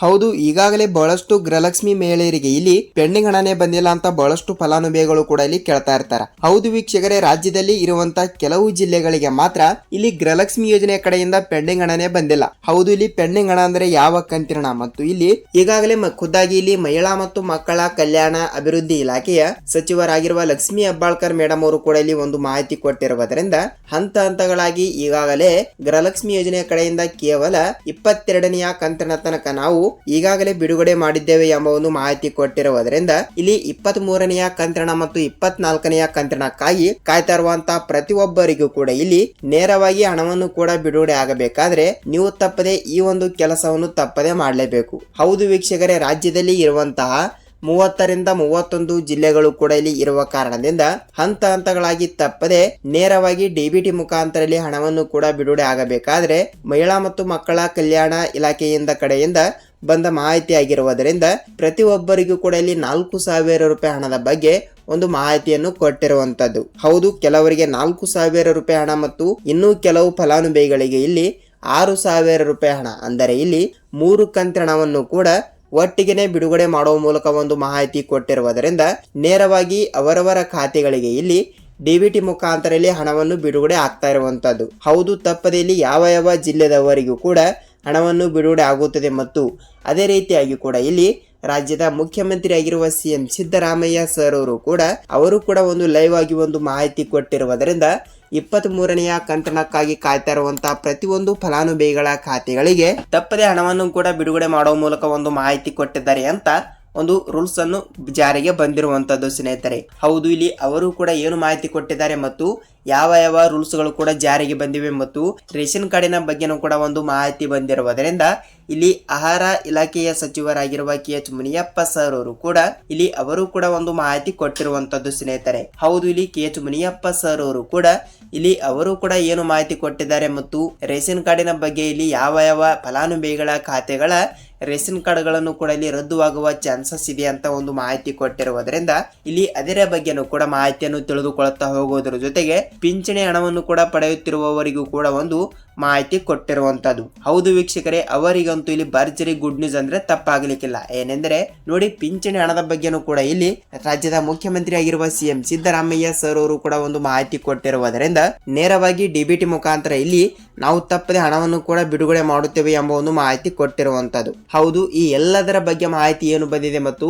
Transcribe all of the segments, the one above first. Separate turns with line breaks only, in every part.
ಹೌದು, ಈಗಾಗಲೇ ಬಹಳಷ್ಟು ಗೃಹಲಕ್ಷ್ಮಿ ಮಹಿಳೆಯರಿಗೆ ಇಲ್ಲಿ ಪೆಂಡಿಂಗ್ ಹಣನೇ ಬಂದಿಲ್ಲ ಅಂತ ಬಹಳಷ್ಟು ಫಲಾನುಭವಿಗಳು ಕೂಡ ಇಲ್ಲಿ ಕೇಳ್ತಾ ಇರ್ತಾರೆ. ಹೌದು ವೀಕ್ಷಕರೇ, ರಾಜ್ಯದಲ್ಲಿ ಇರುವಂತ ಕೆಲವು ಜಿಲ್ಲೆಗಳಿಗೆ ಮಾತ್ರ ಇಲ್ಲಿ ಗೃಹಲಕ್ಷ್ಮಿ ಯೋಜನೆ ಕಡೆಯಿಂದ ಪೆಂಡಿಂಗ್ ಹಣನೇ ಬಂದಿಲ್ಲ. ಹೌದು, ಇಲ್ಲಿ ಪೆಂಡಿಂಗ್ ಹಣ ಅಂದ್ರೆ ಯಾವ ಕಂತಿನ ಮತ್ತು ಇಲ್ಲಿ ಈಗಾಗಲೇ ಖುದ್ದಾಗಿ ಇಲ್ಲಿ ಮಹಿಳಾ ಮತ್ತು ಮಕ್ಕಳ ಕಲ್ಯಾಣ ಅಭಿವೃದ್ಧಿ ಇಲಾಖೆಯ ಸಚಿವರಾಗಿರುವ ಲಕ್ಷ್ಮಿ ಹೆಬ್ಬಾಳ್ಕರ್ ಮೇಡಮ್ ಅವರು ಕೂಡ ಇಲ್ಲಿ ಒಂದು ಮಾಹಿತಿ ಕೊಟ್ಟಿರುವುದರಿಂದ ಹಂತ ಹಂತಗಳಾಗಿ ಈಗಾಗಲೇ ಗೃಹಲಕ್ಷ್ಮಿ ಯೋಜನೆ ಕಡೆಯಿಂದ ಕೇವಲ ಇಪ್ಪತ್ತೆರಡನೆಯ ಕಂತಿನ ತನಕ ನಾವು ಈಗಾಗಲೇ ಬಿಡುಗಡೆ ಮಾಡಿದ್ದೇವೆ ಎಂಬ ಒಂದು ಮಾಹಿತಿ ಕೊಟ್ಟಿರುವುದರಿಂದ ಇಲ್ಲಿ ಇಪ್ಪತ್ತ್ ಮೂರನೆಯ ಕಂತ್ರಣ ಮತ್ತು ಇಪ್ಪತ್ನಾಲ್ಕನೆಯ ಕಂತ್ರಣಕ್ಕಾಗಿ ಕಾಯ್ತಾ ಇರುವಂತಹ ಪ್ರತಿಯೊಬ್ಬರಿಗೂ ಕೂಡ ಇಲ್ಲಿ ನೇರವಾಗಿ ಹಣವನ್ನು ಕೂಡ ಬಿಡುಗಡೆ ಆಗಬೇಕಾದ್ರೆ ನೀವು ತಪ್ಪದೆ ಈ ಒಂದು ಕೆಲಸವನ್ನು ತಪ್ಪದೆ ಮಾಡಲೇಬೇಕು. ಹೌದು ವೀಕ್ಷಕರೇ, ರಾಜ್ಯದಲ್ಲಿ ಇರುವಂತಹ ಮೂವತ್ತರಿಂದ ಮೂವತ್ತೊಂದು ಜಿಲ್ಲೆಗಳು ಕೂಡ ಇಲ್ಲಿ ಇರುವ ಕಾರಣದಿಂದ ಹಂತ ಹಂತಗಳಾಗಿ ತಪ್ಪದೆ ನೇರವಾಗಿ ಡಿಬಿಟಿ ಮುಖಾಂತರ ಹಣವನ್ನು ಕೂಡ ಬಿಡುಗಡೆ ಆಗಬೇಕಾದ್ರೆ ಮಹಿಳಾ ಮತ್ತು ಮಕ್ಕಳ ಕಲ್ಯಾಣ ಇಲಾಖೆಯಿಂದ ಕಡೆಯಿಂದ ಬಂದ ಮಾಹಿತಿ ಆಗಿರುವುದರಿಂದ ಪ್ರತಿಯೊಬ್ಬರಿಗೂ ಕೂಡ ಇಲ್ಲಿ ನಾಲ್ಕು ಸಾವಿರ ರೂಪಾಯಿ ಹಣದ ಬಗ್ಗೆ ಒಂದು ಮಾಹಿತಿಯನ್ನು ಕೊಟ್ಟಿರುವಂತದ್ದು. ಹೌದು, ಕೆಲವರಿಗೆ ನಾಲ್ಕು ಸಾವಿರ ರೂಪಾಯಿ ಹಣ ಮತ್ತು ಇನ್ನೂ ಕೆಲವು ಫಲಾನುಭವಿಗಳಿಗೆ ಇಲ್ಲಿ ಆರು ಸಾವಿರ ರೂಪಾಯಿ ಹಣ. ಅಂದರೆ ಇಲ್ಲಿ ಮೂರು ಕಂತಣವನ್ನು ಕೂಡ ಒಟ್ಟಿಗೆನೆ ಬಿಡುಗಡೆ ಮಾಡುವ ಮೂಲಕ ಒಂದು ಮಾಹಿತಿ ಕೊಟ್ಟಿರುವುದರಿಂದ ನೇರವಾಗಿ ಅವರವರ ಖಾತೆಗಳಿಗೆ ಇಲ್ಲಿ ಡಿಬಿಟಿ ಮುಖಾಂತರ ಇಲ್ಲಿ ಹಣವನ್ನು ಬಿಡುಗಡೆ ಆಗ್ತಾ ಇರುವಂತದ್ದು. ಹೌದು, ತಪ್ಪದೆ ಇಲ್ಲಿ ಯಾವ ಯಾವ ಜಿಲ್ಲೆದವರಿಗೂ ಕೂಡ ಹಣವನ್ನು ಬಿಡುಗಡೆ ಆಗುತ್ತದೆ ಮತ್ತು ಅದೇ ರೀತಿಯಾಗಿ ಕೂಡ ಇಲ್ಲಿ ರಾಜ್ಯದ ಮುಖ್ಯಮಂತ್ರಿ ಆಗಿರುವ ಸಿ ಎಂ ಸಿದ್ದರಾಮಯ್ಯ ಸರ್ ಅವರು ಕೂಡ ಅವರು ಕೂಡ ಒಂದು ಲೈವ್ ಆಗಿ ಒಂದು ಮಾಹಿತಿ ಕೊಟ್ಟಿರುವುದರಿಂದ ಇಪ್ಪತ್ತ್ ಮೂರನೆಯ ಕಂತನಕ್ಕಾಗಿ ಕಾಯ್ತಾ ಇರುವಂತಹ ಪ್ರತಿಯೊಂದು ಫಲಾನುಭವಿಗಳ ಖಾತೆಗಳಿಗೆ ತಪ್ಪದೇ ಹಣವನ್ನು ಕೂಡ ಬಿಡುಗಡೆ ಮಾಡುವ ಮೂಲಕ ಒಂದು ಮಾಹಿತಿ ಕೊಟ್ಟಿದ್ದಾರೆ ಅಂತ ಒಂದು ರೂಲ್ಸ್ ಅನ್ನು ಜಾರಿಗೆ ಬಂದಿರುವಂತದ್ದು ಸ್ನೇಹಿತರೆ. ಹೌದು, ಇಲ್ಲಿ ಅವರು ಕೂಡ ಏನು ಮಾಹಿತಿ ಕೊಟ್ಟಿದ್ದಾರೆ ಮತ್ತು ಯಾವ ಯಾವ ರೂಲ್ಸ್ಗಳು ಕೂಡ ಜಾರಿಗೆ ಬಂದಿವೆ ಮತ್ತು ರೇಷನ್ ಕಾರ್ಡಿನ ಬಗ್ಗೆನೂ ಕೂಡ ಒಂದು ಮಾಹಿತಿ ಬಂದಿರುವುದರಿಂದ ಇಲ್ಲಿ ಆಹಾರ ಇಲಾಖೆಯ ಸಚಿವರಾಗಿರುವ ಕೆ ಎಚ್ ಮುನಿಯಪ್ಪ ಸರ್ ಅವರು ಕೂಡ ಇಲ್ಲಿ ಅವರು ಕೂಡ ಒಂದು ಮಾಹಿತಿ ಕೊಟ್ಟಿರುವಂತದ್ದು ಸ್ನೇಹಿತರೆ. ಹೌದು, ಇಲ್ಲಿ ಕೆ ಎಚ್ ಮುನಿಯಪ್ಪ ಸರ್ ಅವರು ಕೂಡ ಇಲ್ಲಿ ಅವರು ಕೂಡ ಏನು ಮಾಹಿತಿ ಕೊಟ್ಟಿದ್ದಾರೆ ಮತ್ತು ರೇಷನ್ ಕಾರ್ಡಿನ ಬಗ್ಗೆ ಇಲ್ಲಿ ಯಾವ ಯಾವ ಫಲಾನುಭವಿಗಳ ಖಾತೆಗಳ ರೇಷನ್ ಕಾರ್ಡ್ಗಳನ್ನು ಕೂಡ ಇಲ್ಲಿ ರದ್ದುವಾಗುವ ಚಾನ್ಸಸ್ ಇದೆ ಅಂತ ಒಂದು ಮಾಹಿತಿ ಕೊಟ್ಟಿರುವುದರಿಂದ ಇಲ್ಲಿ ಅದರ ಬಗ್ಗೆನೂ ಕೂಡ ಮಾಹಿತಿಯನ್ನು ತಿಳಿದುಕೊಳ್ಳುತ್ತಾ ಹೋಗುವುದರ ಜೊತೆಗೆ ಪಿಂಚಣಿ ಹಣವನ್ನು ಕೂಡ ಪಡೆಯುತ್ತಿರುವವರಿಗೂ ಕೂಡ ಒಂದು ಮಾಹಿತಿ ಕೊಟ್ಟಿರುವಂತದ್ದು. ಹೌದು ವೀಕ್ಷಕರೇ, ಅವರಿಗಂತೂ ಇಲ್ಲಿ ಭರ್ಜರಿ ಗುಡ್ ನ್ಯೂಸ್ ಅಂದ್ರೆ ತಪ್ಪಾಗಲಿಕ್ಕಿಲ್ಲ. ಏನೆಂದರೆ, ನೋಡಿ, ಪಿಂಚಣಿ ಹಣದ ಬಗ್ಗೆನೂ ಕೂಡ ಇಲ್ಲಿ ರಾಜ್ಯದ ಮುಖ್ಯಮಂತ್ರಿ ಆಗಿರುವ ಸಿಎಂ ಸಿದ್ದರಾಮಯ್ಯ ಸರ್ ಅವರು ಕೂಡ ಒಂದು ಮಾಹಿತಿ ಕೊಟ್ಟಿರುವುದರಿಂದ, ನೇರವಾಗಿ ಡಿಬಿಟಿ ಮುಖಾಂತರ ಇಲ್ಲಿ ನಾವು ತಪ್ಪದೆ ಹಣವನ್ನು ಕೂಡ ಬಿಡುಗಡೆ ಮಾಡುತ್ತೇವೆ ಎಂಬ ಒಂದು ಮಾಹಿತಿ ಕೊಟ್ಟಿರುವಂತದ್ದು. ಹೌದು, ಈ ಎಲ್ಲದರ ಬಗ್ಗೆ ಮಾಹಿತಿ ಏನು ಬಂದಿದೆ ಮತ್ತು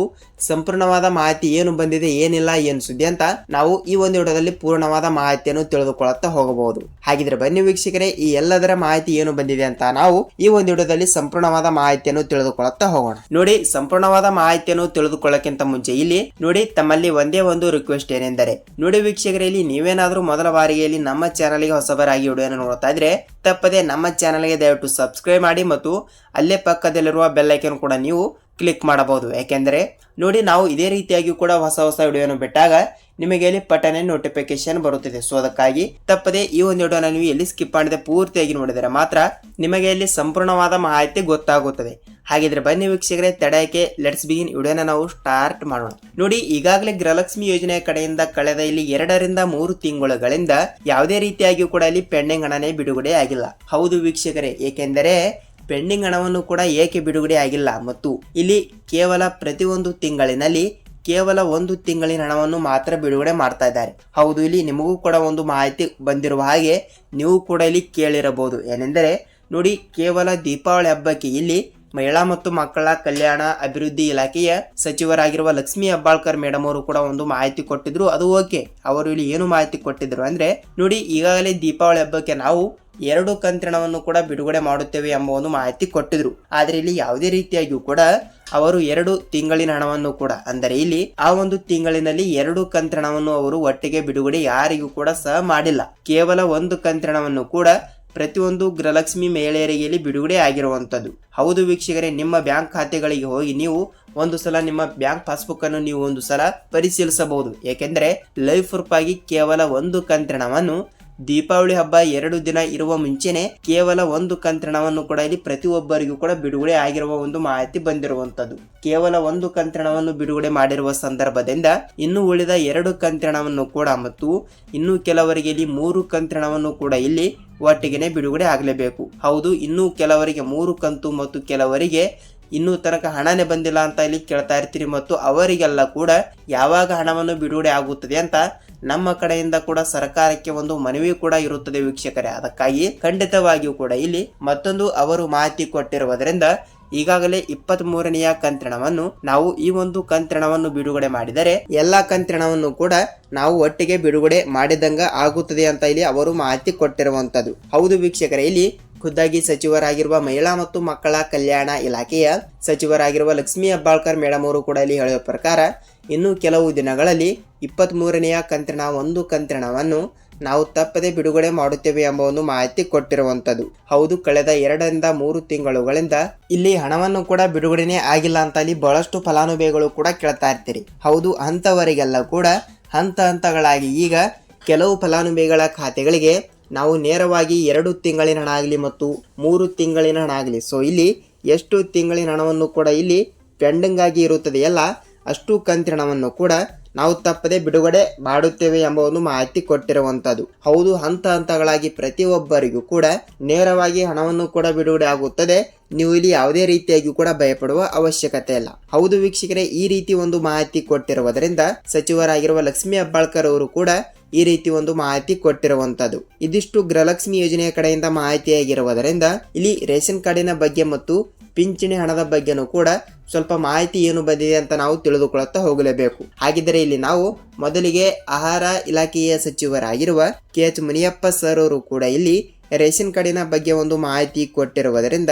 ಸಂಪೂರ್ಣವಾದ ಮಾಹಿತಿ ಏನು ಬಂದಿದೆ, ಏನಿಲ್ಲ, ಏನು ಸುದ್ದಿ ಅಂತ ನಾವು ಈ ಒಂದು ವಿಡಿಯೋದಲ್ಲಿ ಪೂರ್ಣವಾದ ಮಾಹಿತಿಯನ್ನು ತಿಳಿದುಕೊಳ್ಳುತ್ತಾ ಹೋಗಬಹುದು. ಹಾಗಿದ್ರೆ ಬನ್ನಿ ವೀಕ್ಷಕರೇ, ಈ ಎಲ್ಲದರ ಮಾಹಿತಿ ಏನು ಬಂದಿದೆ ಅಂತ ನಾವು ಈ ಒಂದು ವಿಡಿಯೋದಲ್ಲಿ ಸಂಪೂರ್ಣವಾದ ಮಾಹಿತಿಯನ್ನು ತಿಳಿದುಕೊಳ್ಳುತ್ತಾ ಹೋಗೋಣ. ನೋಡಿ, ಸಂಪೂರ್ಣವಾದ ಮಾಹಿತಿಯನ್ನು ತಿಳಿದುಕೊಳ್ಳಕ್ಕಿಂತ ಮುಂಚೆ ಇಲ್ಲಿ ನೋಡಿ, ತಮ್ಮಲ್ಲಿ ಒಂದೇ ಒಂದು ರಿಕ್ವೆಸ್ಟ್ ಏನೆಂದರೆ, ನೋಡಿ ವೀಕ್ಷಕರಲ್ಲಿ ನೀವೇನಾದ್ರೂ ಮೊದಲ ಬಾರಿಗೆ ಇಲ್ಲಿ ನಮ್ಮ ಚಾನಲ್ಗೆ ಹೊಸಬರಾಗಿ ವಿಡಿಯೋನ ನೋಡ್ತಾ ಇದ್ರೆ ತಪ್ಪದೆ ನಮ್ಮ ಚಾನಲ್ಗೆ ದಯವಿಟ್ಟು ಸಬ್ಸ್ಕ್ರೈಬ್ ಮಾಡಿ ಮತ್ತು ಅಲ್ಲೇ ಪಕ್ಕದಲ್ಲಿರುವ ಬೆಲ್ಲೈಕನ್ ಕೂಡ ನೀವು ಕ್ಲಿಕ್ ಮಾಡಬಹುದು. ಯಾಕೆಂದರೆ ನೋಡಿ ನಾವು ಇದೇ ರೀತಿಯಾಗಿ ಕೂಡ ಹೊಸ ಹೊಸ ವಿಡಿಯೋನ ಬಿಟ್ಟಾಗ ನಿಮಗೆ ಇಲ್ಲಿ ಪಟನೆ ನೋಟಿಫಿಕೇಶನ್ ಬರುತ್ತಿದೆ. ಸೊ ಅದಕ್ಕಾಗಿ ತಪ್ಪದೆ ಈ ಒಂದು ವಿಡಿಯೋನ ನೀವು ಎಲ್ಲಿ ಸ್ಕಿಪ್ ಮಾಡಿದೆ ಪೂರ್ತಿಯಾಗಿ ನೋಡಿದರೆ ಮಾತ್ರ ನಿಮಗೆ ಇಲ್ಲಿ ಸಂಪೂರ್ಣವಾದ ಮಾಹಿತಿ ಗೊತ್ತಾಗುತ್ತದೆ. ಹಾಗಿದ್ರೆ ಬನ್ನಿ ವೀಕ್ಷಕರೇ ತಡೆಯಕ್ಕೆ ಲೆಟ್ಸ್ ಬಿಗಿನ್ ವಿಡಿಯೋನ ನಾವು ಸ್ಟಾರ್ಟ್ ಮಾಡೋಣ. ನೋಡಿ, ಈಗಾಗಲೇ ಗೃಹಲಕ್ಷ್ಮಿ ಯೋಜನೆಯ ಕಡೆಯಿಂದ ಕಳೆದ ಇಲ್ಲಿ ಎರಡರಿಂದ ಮೂರು ತಿಂಗಳುಗಳಿಂದ ಯಾವುದೇ ರೀತಿಯಾಗಿಯೂ ಕೂಡ ಇಲ್ಲಿ ಪೆಂಡಿಂಗ್ ಹಣನೇ ಬಿಡುಗಡೆ ಆಗಿಲ್ಲ. ಹೌದು ವೀಕ್ಷಕರೇ, ಏಕೆಂದರೆ ಪೆಂಡಿಂಗ್ ಹಣವನ್ನು ಕೂಡ ಏಕೆ ಬಿಡುಗಡೆ ಆಗಿಲ್ಲ ಮತ್ತು ಇಲ್ಲಿ ಕೇವಲ ಪ್ರತಿಯೊಂದು ತಿಂಗಳಿನಲ್ಲಿ ಕೇವಲ ಒಂದು ತಿಂಗಳಿನ ಹಣವನ್ನು ಮಾತ್ರ ಬಿಡುಗಡೆ ಮಾಡ್ತಾ ಇದ್ದಾರೆ. ಹೌದು, ಇಲ್ಲಿ ನಿಮಗೂ ಕೂಡ ಒಂದು ಮಾಹಿತಿ ಬಂದಿರುವ ಹಾಗೆ ನೀವು ಕೂಡ ಇಲ್ಲಿ ಕೇಳಿರಬಹುದು. ಏನೆಂದರೆ, ನೋಡಿ, ಕೇವಲ ದೀಪಾವಳಿ ಹಬ್ಬಕ್ಕೆ ಇಲ್ಲಿ ಮಹಿಳಾ ಮತ್ತು ಮಕ್ಕಳ ಕಲ್ಯಾಣ ಅಭಿವೃದ್ಧಿ ಇಲಾಖೆಯ ಸಚಿವರಾಗಿರುವ ಲಕ್ಷ್ಮಿ ಹೆಬ್ಬಾಳ್ಕರ್ ಮೇಡಮ್ ಅವರು ಕೂಡ ಒಂದು ಮಾಹಿತಿ ಕೊಟ್ಟಿದ್ರು. ಅದು ಓಕೆ. ಅವರು ಇಲ್ಲಿ ಏನು ಮಾಹಿತಿ ಕೊಟ್ಟಿದ್ರು ಅಂದ್ರೆ, ನೋಡಿ, ಈಗಾಗಲೇ ದೀಪಾವಳಿ ಹಬ್ಬಕ್ಕೆ ನಾವು ಎರಡು ಕಂತ್ರಣವನ್ನು ಕೂಡ ಬಿಡುಗಡೆ ಮಾಡುತ್ತೇವೆ ಎಂಬ ಒಂದು ಮಾಹಿತಿ ಕೊಟ್ಟಿದ್ರು. ಆದ್ರೆ ಇಲ್ಲಿ ಯಾವುದೇ ರೀತಿಯಾಗಿಯೂ ಕೂಡ ಅವರು ಎರಡು ತಿಂಗಳಿನ ಹಣವನ್ನು ಕೂಡ, ಅಂದರೆ ಇಲ್ಲಿ ಆ ಒಂದು ತಿಂಗಳಿನಲ್ಲಿ ಎರಡು ಕಂತ್ರಣವನ್ನು ಅವರು ಒಟ್ಟಿಗೆ ಬಿಡುಗಡೆ ಯಾರಿಗೂ ಕೂಡ ಸಹ ಮಾಡಿಲ್ಲ. ಕೇವಲ ಒಂದು ಕಂತ್ರಣವನ್ನು ಕೂಡ ಪ್ರತಿಯೊಂದು ಗೃಹಲಕ್ಷ್ಮಿ ಮಹಿಳೆಯರಿಗೆ ಇಲ್ಲಿ ಬಿಡುಗಡೆ ಆಗಿರುವಂಥದ್ದು. ಹೌದು ವೀಕ್ಷಕರೇ, ನಿಮ್ಮ ಬ್ಯಾಂಕ್ ಖಾತೆಗಳಿಗೆ ಹೋಗಿ ನೀವು ಒಂದು ಸಲ ನಿಮ್ಮ ಬ್ಯಾಂಕ್ ಪಾಸ್ಬುಕ್ ಅನ್ನು ನೀವು ಒಂದು ಸಲ ಪರಿಶೀಲಿಸಬಹುದು. ಏಕೆಂದರೆ ಲೈಫ್ ಆಗಿ ಕೇವಲ ಒಂದು ಕಂತಿನವನ್ನು ದೀಪಾವಳಿ ಹಬ್ಬ ಎರಡು ದಿನ ಇರುವ ಮುಂಚೆನೆ ಕೇವಲ ಒಂದು ಕಂತ್ರಣವನ್ನು ಕೂಡ ಇಲ್ಲಿ ಪ್ರತಿಯೊಬ್ಬರಿಗೂ ಕೂಡ ಬಿಡುಗಡೆ ಆಗಿರುವ ಒಂದು ಮಾಹಿತಿ ಬಂದಿರುವಂತದ್ದು ಕೇವಲ ಒಂದು ಕಂತ್ರಣವನ್ನು ಬಿಡುಗಡೆ ಮಾಡಿರುವ ಸಂದರ್ಭದಿಂದ ಇನ್ನು ಉಳಿದ ಎರಡು ಕಂತ್ರಣವನ್ನು ಕೂಡ ಮತ್ತು ಇನ್ನು ಕೆಲವರಿಗೆ ಇಲ್ಲಿ ಮೂರು ಕಂತ್ರಣವನ್ನು ಕೂಡ ಇಲ್ಲಿ ಒಟ್ಟಿಗೆನೆ ಬಿಡುಗಡೆ ಆಗಲೇಬೇಕು. ಹೌದು, ಇನ್ನು ಕೆಲವರಿಗೆ ಮೂರು ಕಂತು ಮತ್ತು ಕೆಲವರಿಗೆ ಇನ್ನೂ ತನಕ ಹಣನೇ ಬಂದಿಲ್ಲ ಅಂತ ಇಲ್ಲಿ ಕೇಳ್ತಾ ಇರ್ತೀರಿ ಮತ್ತು ಅವರಿಗೆಲ್ಲ ಕೂಡ ಯಾವಾಗ ಹಣವನ್ನು ಬಿಡುಗಡೆ ಆಗುತ್ತದೆ ಅಂತ ನಮ್ಮ ಕಡೆಯಿಂದ ಕೂಡ ಸರ್ಕಾರಕ್ಕೆ ಒಂದು ಮನವಿ ಕೂಡ ಇರುತ್ತದೆ ವೀಕ್ಷಕರೇ. ಅದಕ್ಕಾಗಿ ಖಂಡಿತವಾಗಿಯೂ ಕೂಡ ಇಲ್ಲಿ ಮತ್ತೊಂದು ಅವರು ಮಾಹಿತಿ ಕೊಟ್ಟಿರುವುದರಿಂದ ಈಗಾಗಲೇ ಇಪ್ಪತ್ತ್ ಮೂರನೆಯ ಕಂತ್ರಣವನ್ನು ನಾವು ಈ ಒಂದು ಕಂತ್ರಣವನ್ನು ಬಿಡುಗಡೆ ಮಾಡಿದರೆ ಎಲ್ಲಾ ಕಂತ್ರಣವನ್ನು ಕೂಡ ನಾವು ಒಟ್ಟಿಗೆ ಬಿಡುಗಡೆ ಮಾಡಿದಂಗ ಆಗುತ್ತದೆ ಅಂತ ಇಲ್ಲಿ ಅವರು ಮಾಹಿತಿ ಕೊಟ್ಟಿರುವಂತದ್ದು. ಹೌದು ವೀಕ್ಷಕರೇ, ಇಲ್ಲಿ ಖುದ್ದಾಗಿ ಸಚಿವರಾಗಿರುವ ಮಹಿಳಾ ಮತ್ತು ಮಕ್ಕಳ ಕಲ್ಯಾಣ ಇಲಾಖೆಯ ಸಚಿವರಾಗಿರುವ ಲಕ್ಷ್ಮೀ ಹೆಬ್ಬಾಳ್ಕರ್ ಮೇಡಮ್ ಅವರು ಕೂಡ ಇಲ್ಲಿ ಹೇಳುವ ಪ್ರಕಾರ, ಇನ್ನು ಕೆಲವು ದಿನಗಳಲ್ಲಿ ಇಪ್ಪತ್ತ್ ಮೂರನೆಯ ಕಂತಿನ ಒಂದು ಕಂತ್ರಣವನ್ನು ನಾವು ತಪ್ಪದೆ ಬಿಡುಗಡೆ ಮಾಡುತ್ತೇವೆ ಎಂಬ ಒಂದು ಮಾಹಿತಿ ಕೊಟ್ಟಿರುವಂಥದ್ದು. ಹೌದು, ಕಳೆದ ಎರಡರಿಂದ ಮೂರು ತಿಂಗಳುಗಳಿಂದ ಇಲ್ಲಿ ಹಣವನ್ನು ಕೂಡ ಬಿಡುಗಡೆನೇ ಆಗಿಲ್ಲ ಅಂತ ಅಲ್ಲಿ ಬಹಳಷ್ಟು ಫಲಾನುಭವಿಗಳು ಕೂಡ ಕೇಳ್ತಾ ಇರ್ತೀರಿ. ಹೌದು, ಅಂಥವರಿಗೆಲ್ಲ ಕೂಡ ಹಂತ ಹಂತಗಳಾಗಿ ಈಗ ಕೆಲವು ಫಲಾನುಭವಿಗಳ ಖಾತೆಗಳಿಗೆ ನಾವು ನೇರವಾಗಿ ಎರಡು ತಿಂಗಳಿನ ಹಣ ಆಗಲಿ ಮತ್ತು ಮೂರು ತಿಂಗಳಿನ ಹಣ ಆಗಲಿ. ಸೊ ಇಲ್ಲಿ ಎಷ್ಟು ತಿಂಗಳಿನ ಹಣವನ್ನು ಕೂಡ ಇಲ್ಲಿ ಪೆಂಡಿಂಗ್ ಆಗಿ ಇರುತ್ತದೆಯಲ್ಲ ಅಷ್ಟು ಕಂತಿನ ಹಣವನ್ನು ಕೂಡ ನಾವು ತಪ್ಪದೆ ಬಿಡುಗಡೆ ಮಾಡುತ್ತೇವೆ ಎಂಬ ಒಂದು ಮಾಹಿತಿ ಕೊಟ್ಟಿರುವಂಥದ್ದು. ಹೌದು, ಹಂತ ಹಂತಗಳಾಗಿ ಪ್ರತಿಯೊಬ್ಬರಿಗೂ ಕೂಡ ನೇರವಾಗಿ ಹಣವನ್ನು ಕೂಡ ಬಿಡುಗಡೆ ಆಗುತ್ತದೆ. ನೀವು ಇಲ್ಲಿ ಯಾವುದೇ ರೀತಿಯಾಗಿ ಕೂಡ ಭಯಪಡುವ ಅವಶ್ಯಕತೆ ಇಲ್ಲ. ಹೌದು ವೀಕ್ಷಕರೇ, ಈ ರೀತಿ ಒಂದು ಮಾಹಿತಿ ಕೊಟ್ಟಿರುವುದರಿಂದ ಸಚಿವರಾಗಿರುವ ಲಕ್ಷ್ಮೀ ಹೆಬ್ಬಾಳ್ಕರ್ ಅವರು ಕೂಡ ಈ ರೀತಿ ಒಂದು ಮಾಹಿತಿ ಕೊಟ್ಟಿರುವಂತದ್ದು ಇದಿಷ್ಟು ಗೃಹಲಕ್ಷ್ಮಿ ಯೋಜನೆಯ ಕಡೆಯಿಂದ ಮಾಹಿತಿಯಾಗಿರುವುದರಿಂದ ಇಲ್ಲಿ ರೇಷನ್ ಕಾರ್ಡಿನ ಬಗ್ಗೆ ಮತ್ತು ಪಿಂಚಣಿ ಹಣದ ಬಗ್ಗೆನೂ ಕೂಡ ಸ್ವಲ್ಪ ಮಾಹಿತಿ ಏನು ಬಂದಿದೆ ಅಂತ ನಾವು ತಿಳಿದುಕೊಳ್ಳುತ್ತಾ ಹೋಗಲೇಬೇಕು. ಹಾಗಿದ್ದರೆ ಇಲ್ಲಿ ನಾವು ಮೊದಲಿಗೆ ಆಹಾರ ಇಲಾಖೆಯ ಸಚಿವರಾಗಿರುವ ಕೆ ಎಚ್ ಮುನಿಯಪ್ಪ ಸರ್ ಅವರು ಕೂಡ ಇಲ್ಲಿ ರೇಷನ್ ಕಾರ್ಡಿನ ಬಗ್ಗೆ ಒಂದು ಮಾಹಿತಿ ಕೊಟ್ಟಿರುವುದರಿಂದ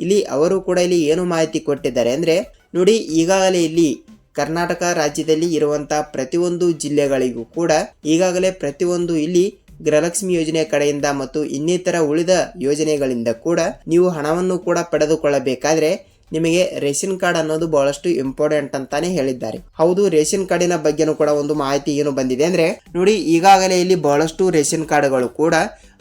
ಇಲ್ಲಿ ಅವರು ಕೂಡ ಇಲ್ಲಿ ಏನು ಮಾಹಿತಿ ಕೊಟ್ಟಿದ್ದಾರೆ ಅಂದರೆ ನೋಡಿ ಈಗಾಗಲೇ ಇಲ್ಲಿ ಕರ್ನಾಟಕ ರಾಜ್ಯದಲ್ಲಿ ಇರುವಂತಹ ಪ್ರತಿಯೊಂದು ಜಿಲ್ಲೆಗಳಿಗೂ ಕೂಡ ಈಗಾಗಲೇ ಪ್ರತಿಯೊಂದು ಇಲ್ಲಿ ಗೃಹಲಕ್ಷ್ಮಿ ಯೋಜನೆಯ ಕಡೆಯಿಂದ ಮತ್ತು ಇನ್ನಿತರ ಉಳಿದ ಯೋಜನೆಗಳಿಂದ ಕೂಡ ನೀವು ಹಣವನ್ನು ಕೂಡ ಪಡೆದುಕೊಳ್ಳಬೇಕಾದ್ರೆ ನಿಮಗೆ ರೇಷನ್ ಕಾರ್ಡ್ ಅನ್ನೋದು ಬಹಳಷ್ಟು ಇಂಪಾರ್ಟೆಂಟ್ ಅಂತಾನೆ ಹೇಳಿದ್ದಾರೆ. ಹೌದು, ರೇಷನ್ ಕಾರ್ಡಿನ ಬಗ್ಗೆನೂ ಕೂಡ ಒಂದು ಮಾಹಿತಿ ಏನು ಬಂದಿದೆ ಅಂದ್ರೆ ನೋಡಿ, ಈಗಾಗಲೇ ಇಲ್ಲಿ ಬಹಳಷ್ಟು ರೇಷನ್ ಕಾರ್ಡ್ಗಳು ಕೂಡ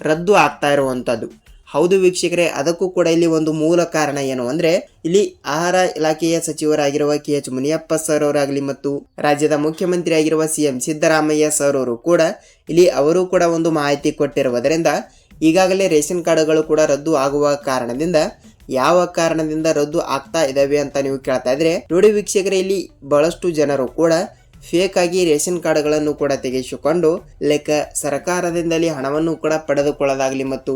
ರದ್ದು ಆಗ್ತಾ ಇರುವಂತದ್ದು. ಹೌದು ವೀಕ್ಷಕರೇ, ಅದಕ್ಕೂ ಕೂಡ ಇಲ್ಲಿ ಒಂದು ಮೂಲ ಕಾರಣ ಏನು ಅಂದ್ರೆ, ಇಲ್ಲಿ ಆಹಾರ ಇಲಾಖೆಯ ಸಚಿವರಾಗಿರುವ ಕೆ ಎಚ್ ಮುನಿಯಪ್ಪ ಸರ್ ಅವರಾಗಲಿ ಮತ್ತು ರಾಜ್ಯದ ಮುಖ್ಯಮಂತ್ರಿ ಆಗಿರುವ ಸಿ ಎಂ ಸಿದ್ದರಾಮಯ್ಯ ಸರ್ ಅವರು ಕೂಡ ಇಲ್ಲಿ ಅವರು ಕೂಡ ಒಂದು ಮಾಹಿತಿ ಕೊಟ್ಟಿರುವುದರಿಂದ ಈಗಾಗಲೇ ರೇಷನ್ ಕಾರ್ಡ್ಗಳು ಕೂಡ ರದ್ದು ಆಗುವ ಕಾರಣದಿಂದ, ಯಾವ ಕಾರಣದಿಂದ ರದ್ದು ಆಗ್ತಾ ಇದ್ದಾವೆ ಅಂತ ನೀವು ಕೇಳ್ತಾ ಇದ್ರೆ, ನೋಡಿ ವೀಕ್ಷಕರೇ, ಇಲ್ಲಿ ಬಹಳಷ್ಟು ಜನರು ಕೂಡ ಫೇಕ್ ಆಗಿ ರೇಷನ್ ಕಾರ್ಡ್ಗಳನ್ನು ಕೂಡ ತೆಗೆಸಿಕೊಂಡು ಲೈಕ್ ಸರ್ಕಾರದಿಂದಲೇ ಹಣವನ್ನು ಕೂಡ ಪಡೆದುಕೊಳ್ಳೋದಾಗಲಿ ಮತ್ತು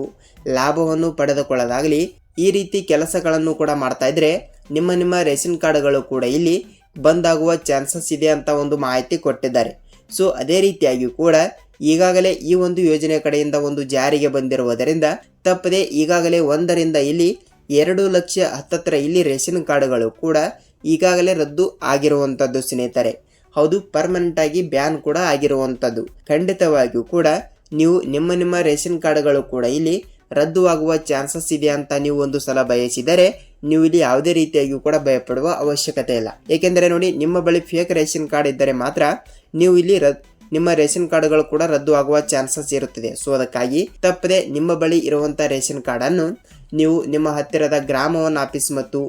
ಲಾಭವನ್ನು ಪಡೆದುಕೊಳ್ಳೋದಾಗಲಿ ಈ ರೀತಿ ಕೆಲಸಗಳನ್ನು ಕೂಡ ಮಾಡ್ತಾ ಇದ್ರೆ ನಿಮ್ಮ ನಿಮ್ಮ ರೇಷನ್ ಕಾರ್ಡ್ಗಳು ಕೂಡ ಇಲ್ಲಿ ಬಂದಾಗುವ ಚಾನ್ಸಸ್ ಇದೆ ಅಂತ ಒಂದು ಮಾಹಿತಿ ಕೊಟ್ಟಿದ್ದಾರೆ. ಸೊ, ಅದೇ ರೀತಿಯಾಗಿ ಕೂಡ ಈಗಾಗಲೇ ಈ ಒಂದು ಯೋಜನೆ ಕಡೆಯಿಂದ ಒಂದು ಜಾರಿಗೆ ಬಂದಿರುವುದರಿಂದ ತಪ್ಪದೆ ಈಗಾಗಲೇ ಒಂದರಿಂದ ಇಲ್ಲಿ ಎರಡು ಲಕ್ಷ ಹತ್ತತ್ರ ಇಲ್ಲಿ ರೇಷನ್ ಕಾರ್ಡ್ಗಳು ಕೂಡ ಈಗಾಗಲೇ ರದ್ದು ಆಗಿರುವಂಥದ್ದು ಸ್ನೇಹಿತರೆ. ಹೌದು ಪರ್ಮನೆಂಟ್ ಆಗಿ ಬ್ಯಾನ್ ಕೂಡ ಆಗಿರುವಂಥದ್ದು. ಖಂಡಿತವಾಗಿಯೂ ಕೂಡ ನೀವು ನಿಮ್ಮ ನಿಮ್ಮ ರೇಷನ್ ಕಾರ್ಡ್ಗಳು ಕೂಡ ಇಲ್ಲಿ ರದ್ದು ಆಗುವ ಚಾನ್ಸಸ್ ಇದೆ ಅಂತ ನೀವು ಒಂದು ಸಲ ಬಯಸಿದರೆ ನೀವು ಇಲ್ಲಿ ಯಾವುದೇ ರೀತಿಯಾಗಿಯೂ ಕೂಡ ಭಯಪಡುವ ಅವಶ್ಯಕತೆ ಇಲ್ಲ. ಏಕೆಂದರೆ ನೋಡಿ, ನಿಮ್ಮ ಬಳಿ ಫೇಕ್ ರೇಷನ್ ಕಾರ್ಡ್ ಇದ್ದರೆ ಮಾತ್ರ ನೀವು ಇಲ್ಲಿ ನಿಮ್ಮ ರೇಷನ್ ಕಾರ್ಡ್ಗಳು ಕೂಡ ರದ್ದು ಆಗುವ ಚಾನ್ಸಸ್ ಇರುತ್ತದೆ. ಸೊ ಅದಕ್ಕಾಗಿ ತಪ್ಪದೆ ನಿಮ್ಮ ಬಳಿ ಇರುವಂಥ ರೇಷನ್ ಕಾರ್ಡನ್ನು ನೀವು ನಿಮ್ಮ ಹತ್ತಿರದ ಗ್ರಾಮವನ್ನು ಆಫೀಸ್ ಮತ್ತು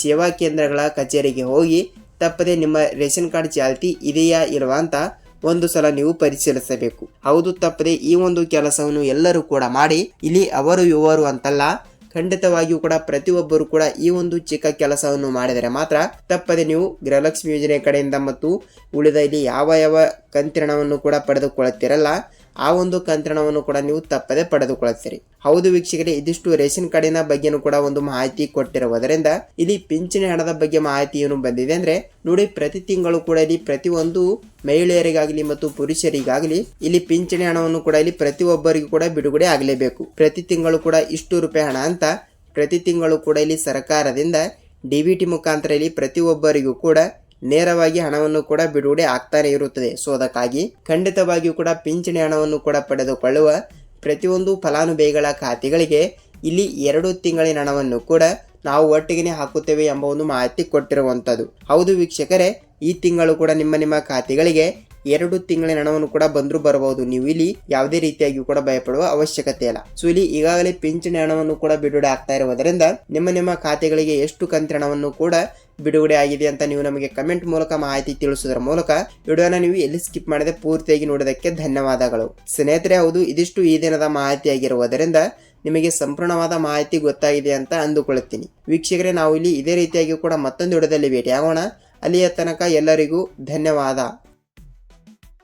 ಸೇವಾ ಕೇಂದ್ರಗಳ ಕಚೇರಿಗೆ ಹೋಗಿ ತಪ್ಪದೆ ನಿಮ್ಮ ರೇಷನ್ ಕಾರ್ಡ್ ಚಾಲ್ತಿ ಇದೆಯಾ ಇಲ್ವಾ ಅಂತ ಒಂದು ಸಲ ನೀವು ಪರಿಶೀಲಿಸಬೇಕು. ಹೌದು ತಪ್ಪದೆ ಈ ಒಂದು ಕೆಲಸವನ್ನು ಎಲ್ಲರೂ ಕೂಡ ಮಾಡಿ, ಇಲ್ಲಿ ಅವರು ಇವರು ಅಂತಲ್ಲ, ಖಂಡಿತವಾಗಿಯೂ ಕೂಡ ಪ್ರತಿಯೊಬ್ಬರು ಕೂಡ ಈ ಒಂದು ಚಿಕ್ಕ ಕೆಲಸವನ್ನು ಮಾಡಿದರೆ ಮಾತ್ರ ತಪ್ಪದೆ ನೀವು ಗೃಹಲಕ್ಷ್ಮಿ ಯೋಜನೆ ಕಡೆಯಿಂದ ಮತ್ತು ಉಳಿದ ಇಲ್ಲಿ ಯಾವ ಯಾವ ಕಂತಿರಣವನ್ನು ಕೂಡ ಪಡೆದುಕೊಳ್ಳುತ್ತೀರಲ್ಲ ಆ ಒಂದು ಕಂತ್ರಣವನ್ನು ಕೂಡ ನೀವು ತಪ್ಪದೆ ಪಡೆದುಕೊಳ್ಳುತ್ತೀರಿ. ಹೌದು ವೀಕ್ಷಕರೇ, ಇದಿಷ್ಟು ರೇಷನ್ ಕಾರ್ಡಿನ ಬಗ್ಗೆನೂ ಕೂಡ ಒಂದು ಮಾಹಿತಿ ಕೊಟ್ಟಿರುವುದರಿಂದ ಇಲ್ಲಿ ಪಿಂಚಣಿ ಹಣದ ಬಗ್ಗೆ ಮಾಹಿತಿ ಏನು ಬಂದಿದೆ ಅಂದ್ರೆ ನೋಡಿ, ಪ್ರತಿ ತಿಂಗಳು ಕೂಡ ಇಲ್ಲಿ ಪ್ರತಿಯೊಂದು ಮಹಿಳೆಯರಿಗಾಗಲಿ ಮತ್ತು ಪುರುಷರಿಗಾಗಲಿ ಇಲ್ಲಿ ಪಿಂಚಣಿ ಹಣವನ್ನು ಕೂಡ ಇಲ್ಲಿ ಪ್ರತಿಯೊಬ್ಬರಿಗೂ ಕೂಡ ಬಿಡುಗಡೆ ಆಗಲೇಬೇಕು. ಪ್ರತಿ ತಿಂಗಳು ಕೂಡ ಇಷ್ಟು ರೂಪಾಯಿ ಹಣ ಅಂತ ಪ್ರತಿ ತಿಂಗಳು ಕೂಡ ಇಲ್ಲಿ ಸರ್ಕಾರದಿಂದ ಡಿ ಬಿ ಟಿ ಮುಖಾಂತರ ಇಲ್ಲಿ ಪ್ರತಿಯೊಬ್ಬರಿಗೂ ಕೂಡ ನೇರವಾಗಿ ಹಣವನ್ನು ಕೂಡ ಬಿಡುಗಡೆ ಆಗ್ತಾನೆ ಇರುತ್ತದೆ. ಸೊ, ಅದಕ್ಕಾಗಿ ಖಂಡಿತವಾಗಿಯೂ ಕೂಡ ಪಿಂಚಣಿ ಹಣವನ್ನು ಕೂಡ ಪಡೆದುಕೊಳ್ಳುವ ಪ್ರತಿಯೊಂದು ಫಲಾನುಭವಿಗಳ ಖಾತೆಗಳಿಗೆ ಇಲ್ಲಿ ಎರಡು ತಿಂಗಳಿನ ಹಣವನ್ನು ಕೂಡ ನಾವು ಒಟ್ಟಿಗೆನೆ ಹಾಕುತ್ತೇವೆ ಎಂಬ ಒಂದು ಮಾಹಿತಿ ಕೊಟ್ಟಿರುವಂಥದ್ದು. ಹೌದು ವೀಕ್ಷಕರೇ, ಈ ತಿಂಗಳು ಕೂಡ ನಿಮ್ಮ ನಿಮ್ಮ ಖಾತೆಗಳಿಗೆ ಎರಡು ತಿಂಗಳಿನ ಹಣವನ್ನು ಕೂಡ ಬಂದರೂ ಬರಬಹುದು. ನೀವು ಇಲ್ಲಿ ಯಾವುದೇ ರೀತಿಯಾಗಿ ಕೂಡ ಭಯಪಡುವ ಅವಶ್ಯಕತೆ ಇಲ್ಲ. ಸೊ, ಇಲ್ಲಿ ಈಗಾಗಲೇ ಪಿಂಚಣಿ ಹಣವನ್ನು ಕೂಡ ಬಿಡುಗಡೆ ಆಗ್ತಾ ಇರುವುದರಿಂದ ನಿಮ್ಮ ನಿಮ್ಮ ಖಾತೆಗಳಿಗೆ ಎಷ್ಟು ಕಂತಿನ ಹಣವನ್ನು ಕೂಡ ಬಿಡುಗಡೆ ಆಗಿದೆ ಅಂತ ನೀವು ನಮಗೆ ಕಮೆಂಟ್ ಮೂಲಕ ಮಾಹಿತಿ ತಿಳಿಸೋದ್ರ ಮೂಲಕ ವಿಡಿಯೋನ ನೀವು ಎಲ್ಲಿ ಸ್ಕಿಪ್ ಮಾಡದೆ ಪೂರ್ತಿಯಾಗಿ ನೋಡೋದಕ್ಕೆ ಧನ್ಯವಾದಗಳು. ಸ್ನೇಹಿತರೆ, ಹೌದು, ಇದಿಷ್ಟು ಈ ದಿನದ ಮಾಹಿತಿ ಆಗಿರುವುದರಿಂದ ನಿಮಗೆ ಸಂಪೂರ್ಣವಾದ ಮಾಹಿತಿ ಗೊತ್ತಾಗಿದೆ ಅಂತ ಅಂದುಕೊಳ್ಳುತ್ತೀನಿ. ವೀಕ್ಷಕರೇ, ನಾವು ಇಲ್ಲಿ ಇದೇ ರೀತಿಯಾಗಿ ಕೂಡ ಮತ್ತೊಂದು ವಿಡಿಯೋದಲ್ಲಿ ಆಗೋಣ ಅಲ್ಲಿಯ ತನಕ ಎಲ್ಲರಿಗೂ ಧನ್ಯವಾದ.